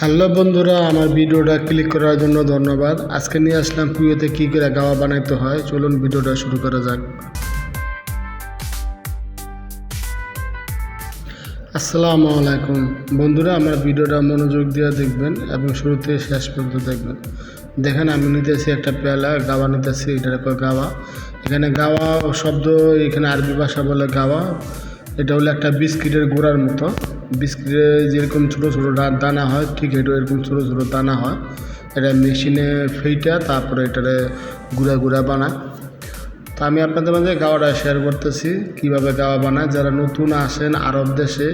Hello বন্ধুরা, আমার ভিডিওটা ক্লিক করার জন্য ধন্যবাদ। আজকে নিয়ে আসলাম কুয়োতে কী করে গাওয়া বানাইতে হয়। চলুন ভিডিওটা শুরু করা যাক। আসসালামু আলাইকুম। বন্ধুরা, আমার ভিডিওটা মনোযোগ দিয়ে দেখবেন এবং শুরু থেকে শেষ পর্যন্ত দেখবেন। দেখেন, আমি নিতেছি একটা পেয়ালা, গাওয়া নিতেছি এটা গাওয়া। এখানে গাওয়া শব্দ এখানে আরবি ভাষা বলে গাওয়া। এটা হলো একটা বিস্কিটের গুঁড়ার মতো। বিস্কিটে যেরকম ছোটো ছোটো দানা হয়, ঠিক এটা এরকম ছোটো ছোটো দানা হয়। এটা মেশিনে ফেইটা, তারপরে এটারে গুঁড়া গুঁড়া বানায়। তো আমি আপনাদের মাঝে গাওয়াটা শেয়ার করতেছি, কীভাবে গাওয়া বানায়। যারা নতুন আসেন আরব দেশে,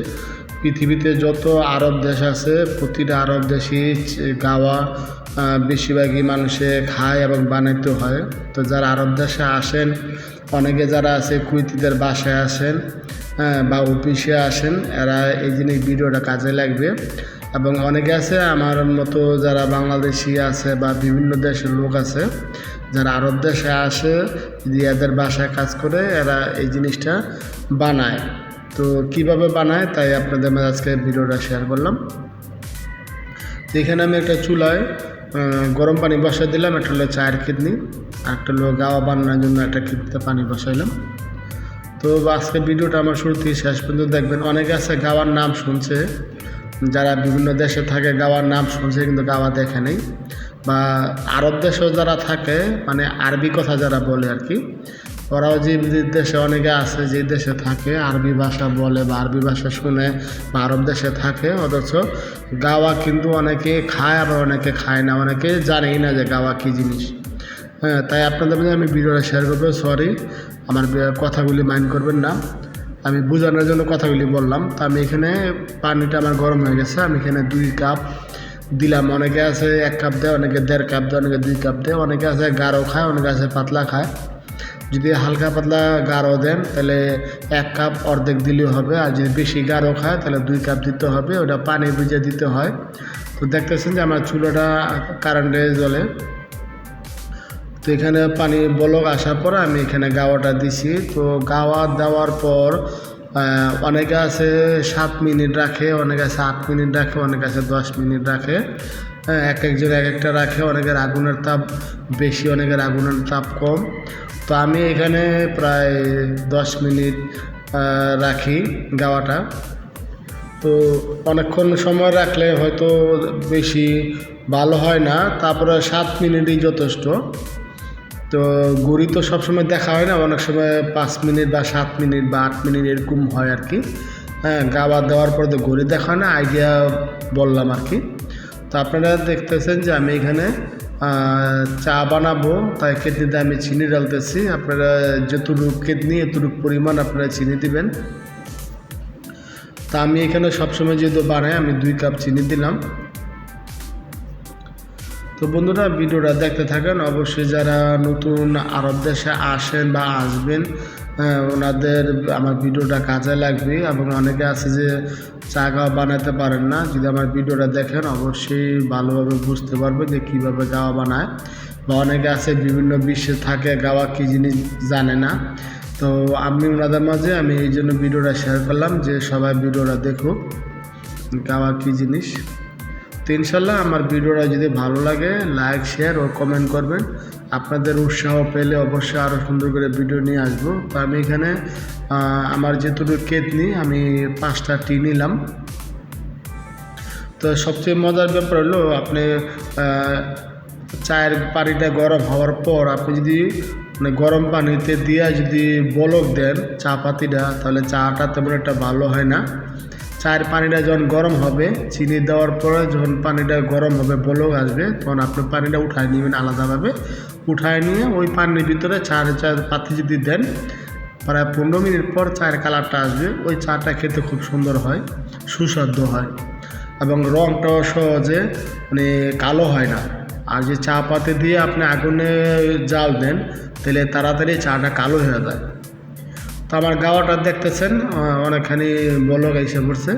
পৃথিবীতে যত আরব দেশ আছে, প্রতিটা আরব দেশে গাওয়া বেশিরভাগই মানুষে খায় এবং বানাইতে হয়। তো যারা আরব দেশে আসেন, অনেকে যারা আছে কুইতিদের বাসায় আসেন বা অফিসে আসেন, এরা এই জিনিস ভিডিওটা কাজে লাগবে। এবং অনেকে আছে আমার মতো যারা বাংলাদেশি আছে বা বিভিন্ন দেশের লোক আছে, যারা আরব দেশে আসে, যদি এদের বাসায় কাজ করে, এরা এই জিনিসটা বানায়। তো কীভাবে বানায়, তাই আপনাদের মাঝে আজকে ভিডিওটা শেয়ার করলাম। তো এখানে আমি একটা চুলায় গরম পানি বসাই দিলাম, একটা হলো চায়ের কিডনি একটা হলো গাওয়া বানানোর জন্য একটা কিডনিতে পানি বসাইলাম। তো আজকের ভিডিওটা আমার শুরু থেকে শেষ পর্যন্ত দেখবেন। অনেকে আছে গাওয়ার নাম শুনছে। যারা বিভিন্ন দেশে থাকে, গাওয়ার নাম শুনছে কিন্তু গাওয়া দেখে নেই। বা আরব দেশেও যারা থাকে মানে আরবি কথা যারা বলে আর কি, ওরাও যে দেশে অনেকে আছে, যে দেশে থাকে, আরবি ভাষা বলে বা আরবি ভাষা শুনে বা আরব দেশে থাকে, অথচ গাওয়া কিন্তু অনেকে খায়, আবার অনেকে খায় না। অনেকে জানেই না যে গাওয়া কী জিনিস। হ্যাঁ তাই আপনাদের মধ্যে আমি ভিডিওটা শেয়ার করব সরি আমার কথাগুলি মাইন্ড করবেন না। আমি বোঝানোর জন্য কথাগুলি বললাম। তো আমি এখানে পানিটা আমার গরম হয়ে গেছে। আমি এখানে দুই কাপ দিলাম। অনেকে আছে এক কাপ দেয়, অনেকে দেড় কাপ দেয়, অনেকে দুই কাপ দেয়। অনেকে আছে গাঢ় খায়, অনেকে আছে পাতলা খায়। যদি হালকা পাতলা গাঢ় দেন, তাহলে এক কাপ অর্ধেক দিলেও হবে। আর যদি বেশি গাঢ় খায়, তাহলে দুই কাপ দিতে হবে। ওটা পানি ভিজে দিতে হয়। তো দেখতেছেন যে আমার চুলোটা কারেন্টে জ্বলে। তো এখানে পানি বলক আসার পর আমি এখানে গাওয়াটা দিছি। তো গাওয়া দেওয়ার পর অনেকে আছে সাত মিনিট রাখে অনেকে আছে আট মিনিট রাখে অনেকে আছে দশ মিনিট রাখে। হ্যাঁ, এক একজন এক একটা রাখে অনেকের আগুনের তাপ বেশি অনেকের আগুনের তাপ কম। তো আমি এখানে প্রায় দশ মিনিট রাখি গাওয়াটা। তো অনেকক্ষণ সময় রাখলে হয়তো বেশি ভালো হয় না তারপরে সাত মিনিটই যথেষ্ট। তো ঘড়ি তো সবসময় দেখা হয় না, অনেক সময় পাঁচ মিনিট বা সাত মিনিট বা আট মিনিট এরকম হয় আর কি। হ্যাঁ গাওয়া দেওয়ার পরে তো ঘড়ি দেখা হয় না আইডিয়া বললাম আর কি। তো আপনারা দেখতেছেন যে আমি এখানে চা বানাবো, তাই কেতনিতে আমি চিনি ডালতেছি আপনারা যতটুকু কেতনি এতটুকু পরিমাণ আপনারা চিনি দিবেন। তা আমি এখানে সবসময় যেহেতু বানাই, আমি দুই কাপ চিনি দিলাম। তো বন্ধুরা, ভিডিওটা দেখতে থাকেন। অবশ্যই যারা নতুন আরব দেশে আসেন বা আসবেন ওনাদের আমার ভিডিওটা কাজে লাগবে এবং অনেকে আছে যে চা গাওয়া বানাতে পারেন না। যদি আমার ভিডিওটা দেখেন, অবশ্যই ভালোভাবে বুঝতে পারবে যে কীভাবে গাওয়া বানায়। বা অনেকে আছে বিভিন্ন বিশ্বে থাকে, গাওয়া কী জিনিস জানে না। তো আমি ওনাদের মাঝে আমি এই জন্য ভিডিওটা শেয়ার করলাম যে সবাই ভিডিওটা দেখুক, গাওয়া কী জিনিস। তো ইনশাল্লাহ আমার ভিডিওটা যদি ভালো লাগে লাইক শেয়ার ও কমেন্ট করবেন। আপনাদের উৎসাহ পেলে অবশ্যই আরও সুন্দর করে ভিডিও নিয়ে আসব। তো আমি এখানে আমার যেটুকু কেতনি, আমি পাঁচটা টি নিলাম। তো সবচেয়ে মজার ব্যাপার হলো, আপনি চায়ের পানিটা গরম হওয়ার পর আপনি যদি মানে গরম পানিতে দিয়ে যদি বলক দেন চা পাতিটা, তাহলে চাটা তেমন একটা ভালো হয় না। চায়ের পানিটা যখন গরম হবে, চিনি দেওয়ার পরে যখন পানিটা গরম হবে, বলক আসবে, তখন আপনি পানিটা উঠায় নেবেন আলাদাভাবে। উঠায় নিয়ে ওই পানির ভিতরে চার চার পাতি যদি দেন, প্রায় পনেরো মিনিট পর চায়ের কালারটা আসবে। ওই চাটা খেতে খুব সুন্দর হয়, সুস্বাদু হয় এবং রঙটাও সহজে মানে কালো হয় না। আর যে চা পাতে দিয়ে আপনি আগুনে জাল দেন, তাহলে তাড়াতাড়ি চাটা কালো হয়ে যায়। তো আমার গাওয়াটা দেখতেছেন অনেকখানি বলক এসে পড়ছে।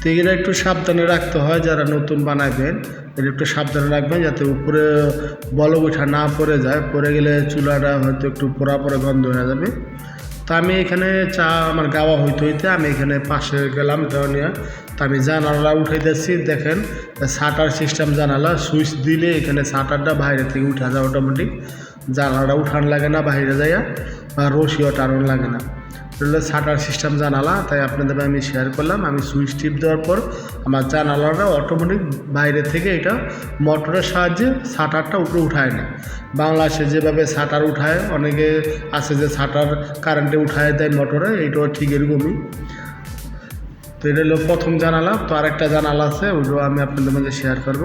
তো এগুলো একটু সাবধানে রাখতে হয় যারা নতুন বানাবেন এটা একটু সাবধানে রাখবেন যাতে উপরে বলক ওঠা না পড়ে যায়, পড়ে গেলে চুলাটা হয়তো একটু পোড়া পরে গন্ধ হয়ে যাবে। তো আমি এখানে চা আমার গাওয়া হইতে হইতে আমি এখানে পাশে গেলাম দেওয়া নিয়ে। তো আমি জানালা উঠাইতেছি, দেখেন, শাটার সিস্টেম জানালা, সুইচ দিলে এখানে শাটারটা বাইরে থেকে উঠা যায় অটোমেটিক জানালাটা উঠান লাগে না, বাইরে যাইয়া। বা রশিও টানুন লাগে না। হলো শাটার সিস্টেম জানালা, তাই আপনাদের আমি শেয়ার করলাম। আমি সুইচ টিপ দেওয়ার পর আমার জানালাটা অটোমেটিক বাইরে থেকে এটা মোটরের সাহায্যে শাটারটা উপরে উঠায় না বাংলাদেশে যেভাবে শাটার উঠায়, অনেকে আছে যে শাটার কারেন্টে উঠায় দেয় মোটরে, এইটাও ঠিক এরকমই। তো এটা হলো প্রথম জানালা, তো আরেকটা জানালা আছে, ওইটাও আমি আপনাদের মধ্যে শেয়ার করব।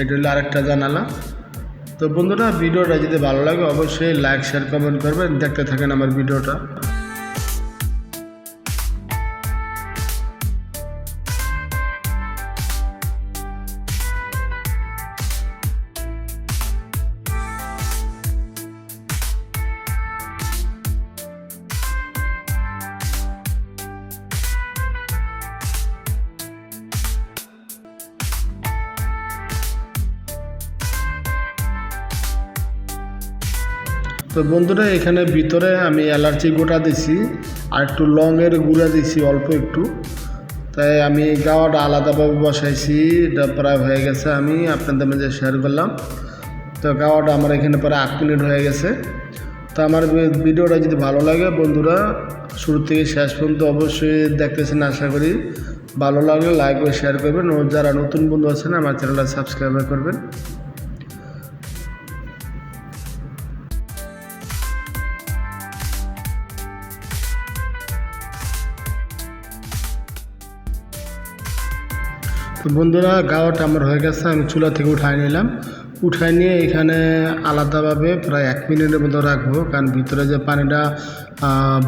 এটা হলো আরেকটা জানালা। তো বন্ধুরা, ভিডিওটা যদি ভালো লাগে, অবশ্যই লাইক শেয়ার কমেন্ট করবেন। দেখতে থাকেন আমার ভিডিওটা। তো বন্ধুরা, এখানে ভিতরে আমি অ্যালার্জি গোটা দিছি, আর একটু লংয়ের গুঁড়া দিছি অল্প একটু। তাই আমি গাওয়াটা আলাদাভাবে বসাইছি, এটা প্রায় হয়ে গেছে আমি আপনাদের মাঝে শেয়ার করলাম। তো গাওয়াটা আমার এখানে প্রায় আট মিনিট হয়ে গেছে। তো আমার ভিডিওটা যদি ভালো লাগে বন্ধুরা, শুরু থেকে শেষ পর্যন্ত অবশ্যই দেখতেছেন আশা করি। ভালো লাগলে লাইক ও শেয়ার করবেন, ও যারা নতুন বন্ধু আছেন, আমার চ্যানেলটা সাবস্ক্রাইব করবেন। তো বন্ধুরা, গাওয়াটা আমার হয়ে গেছে, আমি চুলা থেকে উঠাই নিলাম। উঠাই নিয়ে এখানে আলাদাভাবে প্রায় এক মিনিটের মতো রাখব, কারণ ভিতরে যে পানিটা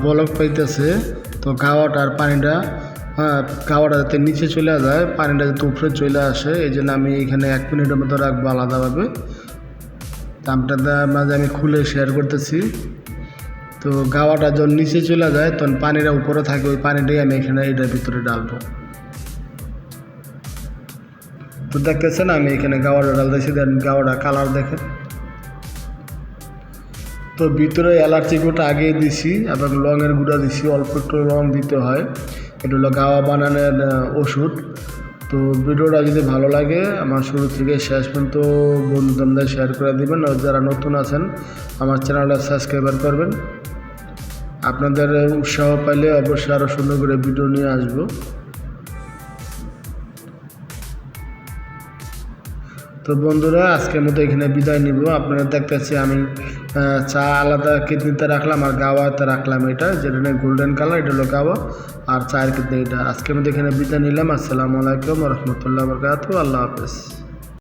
বলক পাইতেছে, তো গাওয়াটার পানিটা গাওয়াটা যাতে নিচে চলে যায়, পানিটা যাতে উপরে চলে আসে, এই জন্য আমি এখানে এক মিনিটের মতো রাখব আলাদাভাবে। আপনাদের মাঝে আমি খুলে শেয়ার করতেছি। তো গাওয়াটা যখন নিচে চলে যায়, তখন পানিটা উপরে থাকে, ওই পানিটাই আমি এখানে এটার ভিতরে ডালবো তো দেখতেছেন, আমি এখানে গাওয়াটা ডালতেছি দেন গাওয়াটা কালার দেখেন। তো ভিতরে এলাচি গুঁড়া আগে দিছি এবং লংয়ের গুঁড়া দিছি, অল্প একটু লং দিতে হয়। এটা হলো গাওয়া বানানোর ওষুধ। তো ভিডিওটা যদি ভালো লাগে, আমার শুরু থেকে শেষ পর্যন্ত বন্ধুদের শেয়ার করে দিবেন, আর যারা নতুন আছেন, আমার চ্যানেলটা সাবস্ক্রাইবার করবেন। আপনাদের উৎসাহ পাইলে অবশ্যই আরও সুন্দর করে ভিডিও নিয়ে আসব। তো বন্ধুরা, আজকের মতো এখানে বিদায় নিব। আপনারা দেখতেছি আমি চা আলাদা কিডনিতে রাখলাম আর গাওয়াতে রাখলাম এটা। যেটা গোল্ডেন কালার এটা হলো গাওয়া। আর চায়ের কিডনি এটা। আজকের মতো এখানে বিদায় নিলাম। আসসালামু আলাইকুম রহমতুল্লাহ বরকাত আল্লাহ হাফেজ।